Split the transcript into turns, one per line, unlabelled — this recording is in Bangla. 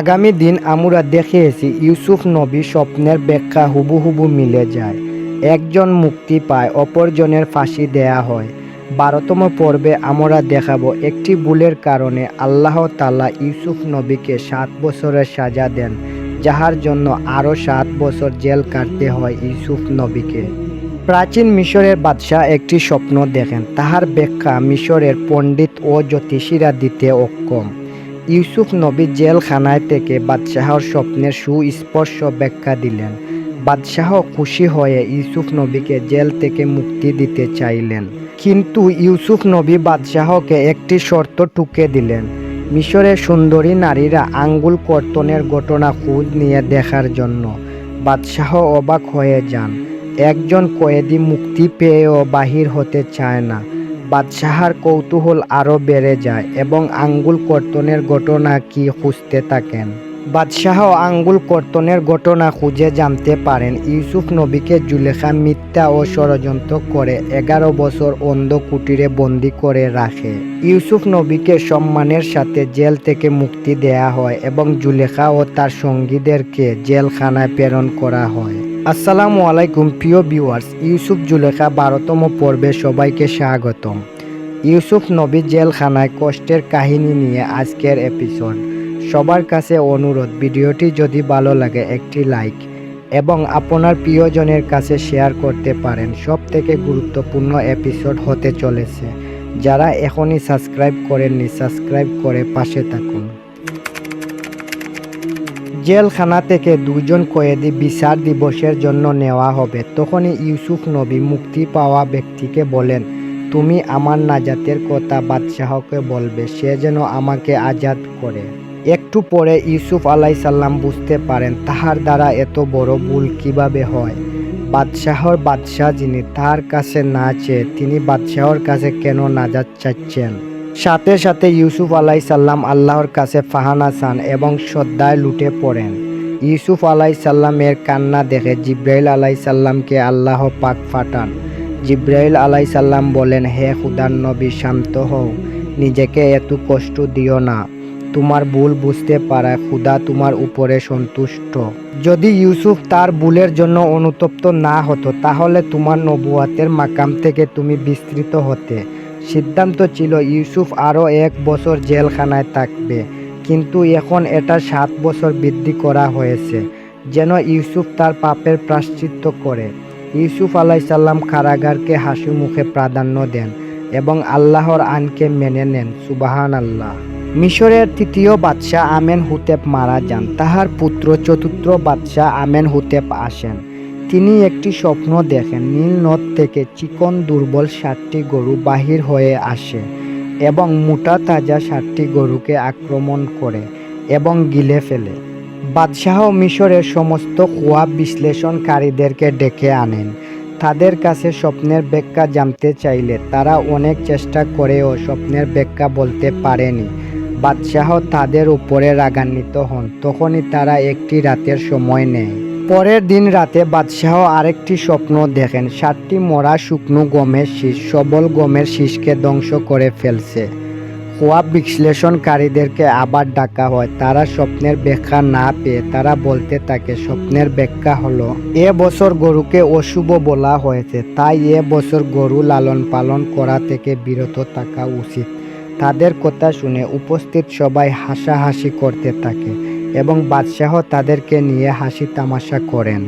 আগামী দিন আমরা দেখেছি ইউসুফ নবী স্বপ্নের ব্যাখ্যা হুবুহুবু মিলে যায়। একজন মুক্তি পায়, অপরজনের ফাঁসি দেয়া হয়। বারোতম পর্বে আমরা দেখাবো একটি ভুলের কারণে আল্লাহ তালা ইউসুফ নবীকে সাত বছরের সাজা দেন, যাহার জন্য আরও সাত বছর জেল কাটতে হয় ইউসুফ নবীকে। প্রাচীন মিশরের বাদশাহ একটি স্বপ্ন দেখেন, তাহার ব্যাখ্যা মিশরের পণ্ডিত ও জ্যোতিষীরা দিতে অক্ষম। ইউসুফ নবী জেলখানায় থেকে বাদশাহর স্বপ্নের সুস্পর্শ ব্যাখ্যা দিলেন। বাদশাহ খুশি হয়ে ইউসুফ নবীকে জেল থেকে মুক্তি দিতে চাইলেন। কিন্তু ইউসুফ নবী বাদশাহকে একটি শর্ত টুকে দিলেন। মিশরের সুন্দরী নারীরা আঙ্গুল কর্তনের ঘটনা খোঁজ নিয়ে দেখার জন্য। বাদশাহ অবাক হয়ে যান। একজন কয়েদি মুক্তি পেয়েও বাহির হতে চায় না। বাদশাহার কৌতূহল আরও বেড়ে যায় এবং আঙ্গুল কর্তনের ঘটনা কি খুঁজতে থাকেন? বাদশাহ আঙ্গুল কর্তনের ঘটনা খুঁজে জানতে পারেন। ইউসুফ নবীকে জুলেখা মিথ্যা ও ষড়যন্ত্র করে এগারো বছর অন্ধ কুটিরে বন্দি করে রাখে। ইউসুফ নবীকে সম্মানের সাথে জেল থেকে মুক্তি দেয়া হয় এবং জুলেখা ও তার সঙ্গীদেরকে জেলখানায় প্রেরণ করা হয়। আসসালামু আলাইকুম, প্রিয় ভিউয়ার্স। ইউসুফ জুলেখা বারোতম পর্বে সবাইকে স্বাগতম। ইউসুফ নবী জেলখানায় কষ্টের কাহিনী নিয়ে আজকের এপিসোড। সবার কাছে অনুরোধ, ভিডিওটি যদি ভালো লাগে একটি লাইক এবং আপনার প্রিয়জনের কাছে শেয়ার করতে পারেন। সব থেকে গুরুত্বপূর্ণ এপিসোড হতে চলেছে। যারা এখনই সাবস্ক্রাইব করেননি, সাবস্ক্রাইব করে পাশে থাকুন। জেলখানা থেকে দুজন কয়েদি বিচার দিবসের জন্য নেওয়া হবে। তখনই ইউসুফ নবী মুক্তি পাওয়া ব্যক্তিকে বলেন, তুমি আমার নাজাতের কথা বাদশাহকে বলবে, সে যেন আমাকে আজাদ করে। একটু পরে ইউসুফ আলাই সাল্লাম বুঝতে পারেন, তাহার দ্বারা এত বড় ভুল কীভাবে হয়? বাদশাহর বাদশাহ যিনি তার কাছে না চেয়ে তিনি বাদশাহর কাছে কেন নাজাত চাচ্ছেন? সাথে সাথে ইউসুফ আলাই সাল্লাম আল্লাহর কাছে ফাহানা চান এবং শ্রদ্ধায় লুটে পড়েন। ইউসুফ আলাই সাল্লামের কান্না দেখে জিব্রাইল আলাই সাল্লামকে আল্লাহ পাক ফাটান। জিব্রাইল আলাই সাল্লাম বলেন, হে খুদার নবী, শান্ত হও। নিজেকে এত কষ্ট দিও না। তোমার ভুল বুঝতে পারায় খুদা তোমার উপরে সন্তুষ্ট। যদি ইউসুফ তার ভুলের জন্য অনুতপ্ত না হতো, তাহলে তোমার নবুয়াতের মাকাম থেকে তুমি বিস্তৃত হতে। সিদ্ধান্ত ছিল ইউসুফ আরও এক বছর জেলখানায় থাকবে, কিন্তু এখন এটা সাত বছর বৃদ্ধি করা হয়েছে, যেন ইউসুফ তার পাপের প্রাশ্চিত্য করে। ইউসুফ আলাইসাল্লাম কারাগারকে হাসি মুখে প্রাধান্য দেন এবং আল্লাহর আইনকে মেনে নেন সুবাহান আল্লাহ মিশরের তৃতীয় বাদশাহ আমেন হুতেপ মারা যান, তাহার পুত্র চতুর্থ বাদশাহ আমেন হুতেপ আসেন। তিনি একটি স্বপ্ন দেখেন, নীল নদ থেকে চিকন দুর্বল ষাটটি গরু বাহির হয়ে আসে এবং মোটা তাজা ষাটটি গরুকে আক্রমণ করে এবং গিলে ফেলে। বাদশাহ মিশরের সমস্ত খোয়াব বিশ্লেষণকারীদেরকে ডেকে আনেন। তাদের কাছে স্বপ্নের ব্যাখ্যা জানতে চাইলে তারা অনেক চেষ্টা করেও স্বপ্নের ব্যাখ্যা বলতে পারেনি। বাদশাহ তাদের উপরে রাগান্বিত হন, তখনই তারা একটি রাতের সময় নেয়। পরের দিন রাতে বাদশাহ আরেকটি স্বপ্ন দেখেন। সাতটি মরা শুকনো গমের শীষ, সবল গমের শীষকে ধ্বংস করে ফেলছে। খোয়াব বিশ্লেষণকারীদেরকে আবার ডাকা হয়। তারা স্বপ্নের ব্যাখ্যা না পেয়ে তারা বলতে থাকে, স্বপ্নের ব্যাখ্যা হলো, এ বছর গরুকে অশুভ বলা হয়েছে, তাই এ বছর গরু লালন পালন করা থেকে বিরত থাকা উচিত। তাদের কথা শুনে উপস্থিত সবাই হাসাহাসি করতে থাকে। এবং বাদশাহ তাদেরকে নিয়ে হাসি তামাশা করেন।